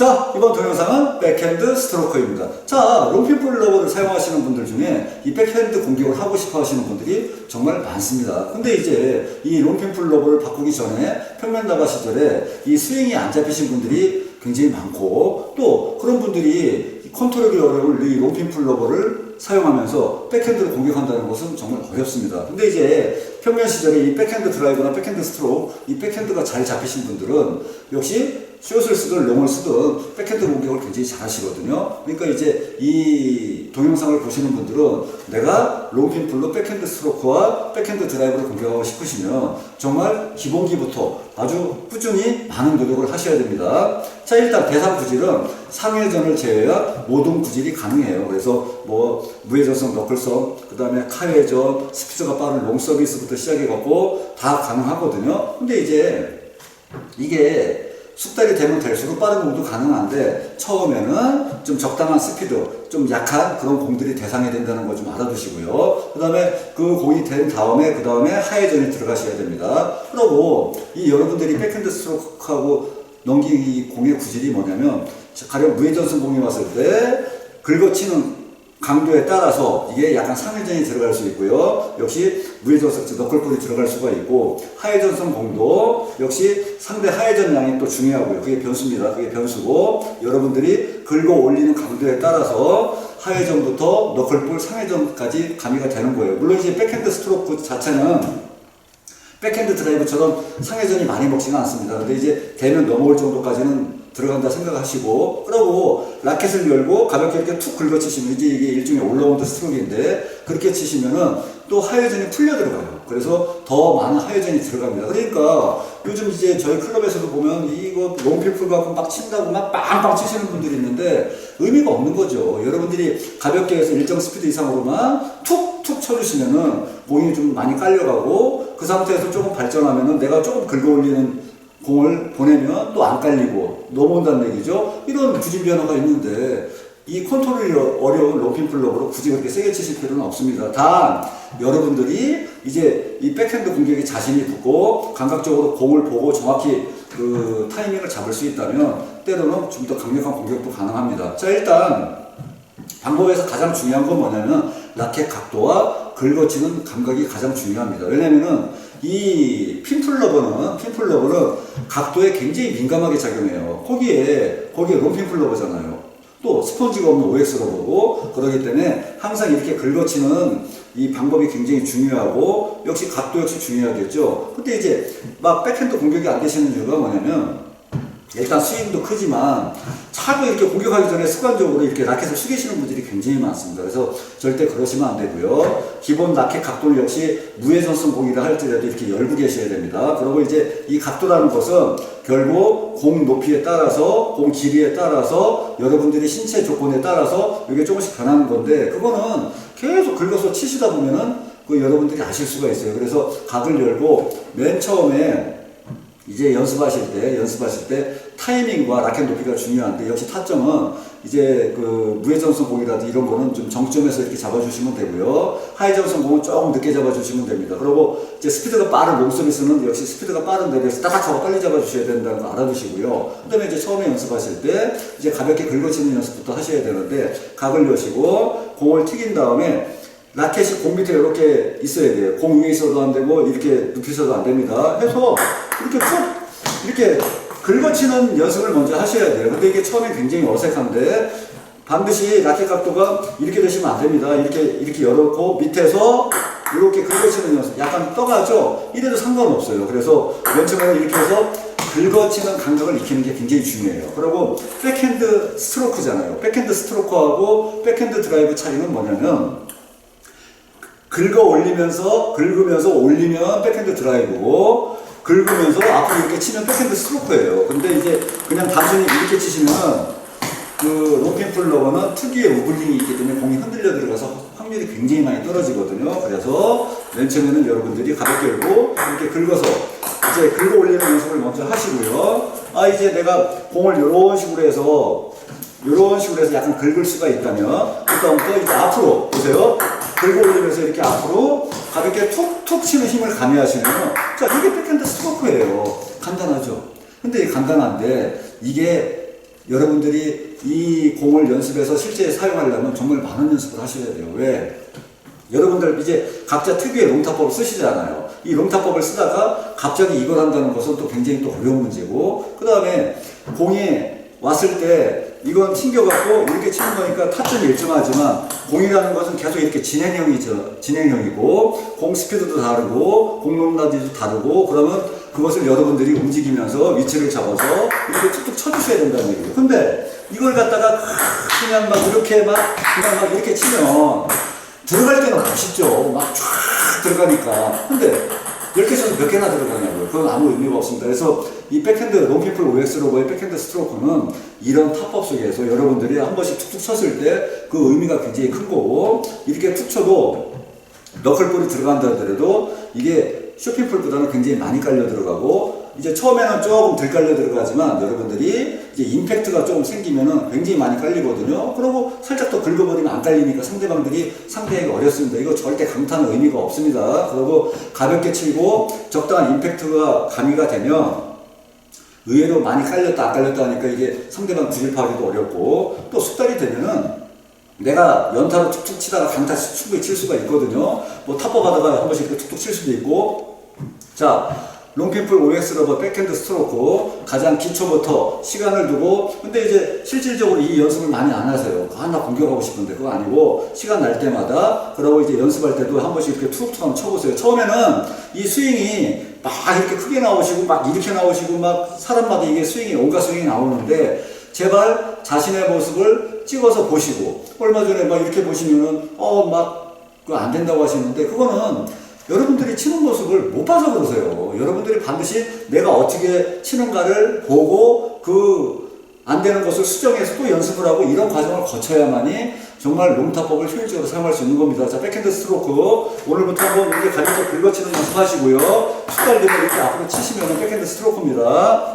자, 이번 동영상은 백핸드 스트로크입니다. 자, 롱핀 플러버를 사용하시는 분들 중에 이 백핸드 공격을 하고 싶어 하시는 분들이 정말 많습니다. 근데 이제 이 롱핀 플러버를 바꾸기 전에 평면 나바 시절에 이 스윙이 안 잡히신 분들이 굉장히 많고 또 그런 분들이 이 컨트롤이 어려운 이 롱핀 플러버를 사용하면서 백핸드를 공격한다는 것은 정말 어렵습니다. 근데 이제 평면 시절에 이 백핸드 드라이브나 백핸드 스트로크, 이 백핸드가 잘 잡히신 분들은 역시 숏을 쓰든 롱을 쓰든 백핸드 공격을 굉장히 잘 하시거든요. 그러니까 이제 이 동영상을 보시는 분들은 내가 롱핀 풀로 백핸드 스트로크와 백핸드 드라이브를 공격하고 싶으시면 정말 기본기부터 아주 꾸준히 많은 노력을 하셔야 됩니다. 자, 일단 대상 구질은 상회전을 제외한 모든 구질이 가능해요. 그래서 뭐 무회전성, 너클성, 그 다음에 카회전, 스피드가 빠른 롱 서비스 부터 시작해갖고 다 가능하거든요. 근데 이제 이게 숙달이 되면 될수록 빠른 공도 가능한데 처음에는 좀 적당한 스피드, 좀 약한 그런 공들이 대상이 된다는 거 좀 알아두시고요. 그 다음에 그 공이 된 다음에 그 다음에 하회전이 들어가셔야 됩니다. 그리고 이 여러분들이 백핸드 스트로크하고 이 공의 구질이 뭐냐면 가령 무회전성 공이 왔을 때 긁어치는 강도에 따라서 이게 약간 상회전이 들어갈 수 있고요. 역시 무회전성 너클볼이 들어갈 수가 있고 하회전성 공도 역시 상대 하회전량이 또 중요하고요. 그게 변수입니다. 그게 변수고 여러분들이 긁어 올리는 강도에 따라서 하회전부터 너클볼 상회전까지 가미가 되는 거예요. 물론 이제 백핸드 스트로크 자체는 백핸드 드라이브처럼 상회전이 많이 먹지는 않습니다. 근데 이제 대면 넘어올 정도까지는 들어간다 생각하시고 그러고 라켓을 열고 가볍게 이렇게 툭 긁어치시면 이제 이게 일종의 올라운드 스트로크인데 그렇게 치시면은 또 하회전이 풀려 들어가요. 그래서 더 많은 하회전이 들어갑니다. 그러니까 요즘 이제 저희 클럽에서도 보면 이거 롱필풀 갖고 막 친다고 막 빵빵 치시는 분들이 있는데 의미가 없는 거죠. 여러분들이 가볍게 해서 일정 스피드 이상으로만 툭툭 쳐주시면은 공이 좀 많이 깔려가고 그 상태에서 조금 발전하면은 내가 조금 긁어 올리는 공을 보내면 또 안 깔리고 넘어온다는 얘기죠. 이런 구질 변화가 있는데 이 컨트롤이 어려운 로핀 플러그로 굳이 그렇게 세게 치실 필요는 없습니다. 단 여러분들이 이제 이 백핸드 공격에 자신이 붙고 감각적으로 공을 보고 정확히 그 타이밍을 잡을 수 있다면 때로는 좀 더 강력한 공격도 가능합니다. 자 일단 방법에서 가장 중요한 건 뭐냐면 라켓 각도와 긁어치는 감각이 가장 중요합니다. 왜냐면은 이 핀플러버는 핀플러버는 각도에 굉장히 민감하게 작용해요. 거기에 거기에 롱핀플러버잖아요. 또 스펀지가 없는 OX 러버고 그러기 때문에 항상 이렇게 긁어치는 이 방법이 굉장히 중요하고 역시 각도 역시 중요하겠죠. 근데 이제 막 백핸드 공격이 안 되시는 이유가 뭐냐면 일단 스윙도 크지만 차고 이렇게 공격하기 전에 습관적으로 이렇게 라켓을 숙이시는 분들이 굉장히 많습니다. 그래서 절대 그러시면 안 되고요. 기본 라켓 각도는 역시 무회전성 공이라 할지라도 이렇게 열고 계셔야 됩니다. 그리고 이제 이 각도라는 것은 결국 공 높이에 따라서 공 길이에 따라서 여러분들이 신체 조건에 따라서 이게 조금씩 변하는 건데 그거는 계속 긁어서 치시다 보면은 그 여러분들이 아실 수가 있어요. 그래서 각을 열고 맨 처음에 이제 연습하실 때, 연습하실 때 타이밍과 라켓 높이가 중요한데 역시 타점은 이제 그 무회전성 공이라도 이런 거는 좀 정점에서 이렇게 잡아주시면 되고요. 하이전성 공은 조금 늦게 잡아주시면 됩니다. 그리고 이제 스피드가 빠른 롱서비스는 역시 스피드가 빠른 데에서 따닥하고 빨리 잡아주셔야 된다는 거 알아두시고요. 그 다음에 이제 처음에 연습하실 때 이제 가볍게 긁어치는 연습부터 하셔야 되는데 각을 여시고 공을 튀긴 다음에 라켓이 공 밑에 이렇게 있어야 돼요. 공 위에 있어도 안 되고 이렇게 눕히 있어도 안 됩니다. 해서 이렇게 쭉 이렇게 긁어치는 연습을 먼저 하셔야 돼요. 근데 이게 처음에 굉장히 어색한데 반드시 라켓 각도가 이렇게 되시면 안 됩니다. 이렇게 이렇게 열었고 밑에서 이렇게 긁어치는 연습. 약간 떠가죠. 이래도 상관없어요. 그래서 맨 처음에 이렇게 해서 긁어치는 감각을 익히는 게 굉장히 중요해요. 그리고 백핸드 스트로크잖아요. 백핸드 스트로크하고 백핸드 드라이브 차이는 뭐냐면 긁어 올리면서 긁으면서 올리면 백핸드 드라이브고 긁으면서 앞으로 이렇게 치면 백핸드 스트로크예요. 근데 이제 그냥 단순히 이렇게 치시면 그 롱핀 플러버는 특유의 우블링이 있기 때문에 공이 흔들려 들어가서 확률이 굉장히 많이 떨어지거든요. 그래서 맨 처음에는 여러분들이 가볍게 열고 이렇게 긁어서 이제 긁어 올리는 연습을 먼저 하시고요. 아 이제 내가 공을 이런 식으로 해서 이런 식으로 해서 약간 긁을 수가 있다면 그다음부터 이제 앞으로 보세요. 긁어 올리면서 이렇게 앞으로 가볍게 툭툭 치는 힘을 가미하시면 자 이게 백핸드 스트로크예요. 간단하죠. 근데 이게 간단한데 이게 여러분들이 이 공을 연습해서 실제 사용하려면 정말 많은 연습을 하셔야 돼요. 왜? 여러분들 이제 각자 특유의 롱타법을 쓰시잖아요. 이 롱타법을 쓰다가 갑자기 이걸 한다는 것은 또 굉장히 또 어려운 문제고, 그 다음에 공이 왔을 때 이건 튕겨갖고 이렇게 치는 거니까 타점이 일정하지만 공이라는 것은 계속 이렇게 진행형이죠. 진행형이고, 공 스피드도 다르고, 공 높낮이도 다르고, 그러면 그것을 여러분들이 움직이면서 위치를 잡아서 이렇게 툭툭 쳐주셔야 된다는 얘기예요. 근데 이걸 갖다가 그냥 막 이렇게 막, 그냥 막 이렇게 치면 들어갈 때는 멋있죠. 막 쫙 들어가니까. 근데 이렇게 쳐서 몇 개나 들어가냐고요. 그건 아무 의미가 없습니다. 그래서 이 백핸드 롱피플 OX 로버의 백핸드 스트로크는 이런 탑법 속에서 여러분들이 한 번씩 툭툭 쳤을 때 그 의미가 굉장히 큰 거고 이렇게 툭 쳐도 너클볼이 들어간다 하더라도 이게 쇼핑풀보다는 굉장히 많이 깔려 들어가고 이제 처음에는 조금 덜 깔려 들어가지만 여러분들이 이제 임팩트가 조금 생기면은 굉장히 많이 깔리거든요. 그리고 살짝 더 긁어버리면 안 깔리니까 상대방들이 상대하기 어렵습니다. 이거 절대 강타는 의미가 없습니다. 그리고 가볍게 치고 적당한 임팩트가 가미가 되면 의외로 많이 깔렸다 안 깔렸다 하니까 이게 상대방 구질파하기도 어렵고 또 숙달이 되면은 내가 연타로 툭툭 치다가 강타 충분히 칠 수가 있거든요. 뭐 탑법 하다가 한 번씩 툭툭 칠 수도 있고. 자, 롱핀풀 OX 러버 백핸드 스트로크 가장 기초부터 시간을 두고 근데 이제 실질적으로 이 연습을 많이 안 하세요. 아, 나 공격하고 싶은데 그거 아니고 시간 날 때마다 그러고 이제 연습할 때도 한 번씩 이렇게 툭툭 한번 쳐보세요. 처음에는 이 스윙이 막 이렇게 크게 나오시고 막 이렇게 나오시고 막 사람마다 이게 스윙이 온갖 스윙이 나오는데 제발 자신의 모습을 찍어서 보시고 얼마 전에 막 이렇게 보시면은 어 막그안 된다고 하시는데 그거는 여러분들이 치는 모습을 못 봐서 그러세요. 여러분들이 반드시 내가 어떻게 치는가를 보고 그 안 되는 것을 수정해서 또 연습을 하고 이런 과정을 거쳐야만이 정말 롱타법을 효율적으로 사용할 수 있는 겁니다. 자, 백핸드 스트로크 오늘부터 한번 이렇게 가볍게 긁어치는 연습하시고요. 숙달 되면 이렇게 앞으로 치시면 백핸드 스트로크입니다.